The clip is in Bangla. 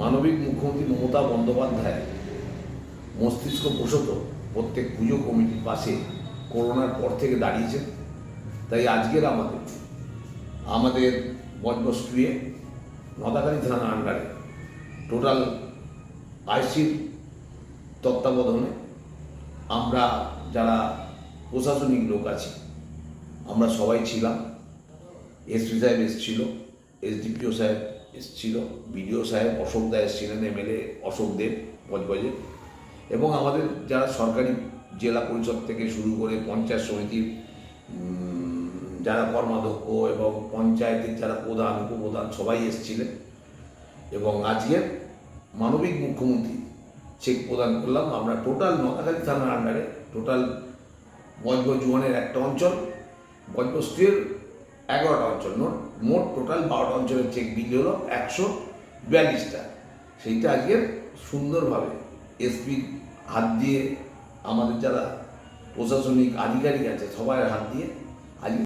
মানবিক মুখ্যমন্ত্রী মমতা বন্দ্যোপাধ্যায় মস্তিষ্ক প্রসূত প্রত্যেক পুজো কমিটির পাশে করোনার পর থেকে দাঁড়িয়েছেন। তাই আজকের আমাদের আমাদের বজবস্ট্রিয়ে নদাকালী থানা আন্ডারে টোটাল আইসির তত্ত্বাবধানে আমরা যারা প্রশাসনিক লোক আছি, আমরা সবাই ছিলাম। এসপি সাহেব এসেছিল এসডিপিও সাহেব এসেছিল, বিডিও সাহেব, অশোক দা এসেছিলেন এমএলএ অশোক দেব, বজবজে। এবং আমাদের যারা সরকারি জেলা পরিষদ থেকে শুরু করে পঞ্চায়েত সমিতির যারা কর্মাধ্যক্ষ এবং পঞ্চায়েতের যারা প্রধান, উপপ্রধান সবাই এসেছিলেন। এবং আজকের মানবিক মুখ্যমন্ত্রী চেক প্রদান করলাম। আমরা টোটাল নতাখালী থানার আন্ডারে টোটাল বজব জুয়ানের একটা অঞ্চল বজব স্ট্রিয়ের এগারোটা অঞ্চল, নোট, মোট টোটাল বারোটা অঞ্চলের চেক বিল হলো একশো বিয়াল্লিশটা। সেইটা আজকে সুন্দরভাবে এসপির হাত দিয়ে আমাদের যারা প্রশাসনিক আধিকারিক আছে সবার হাত দিয়ে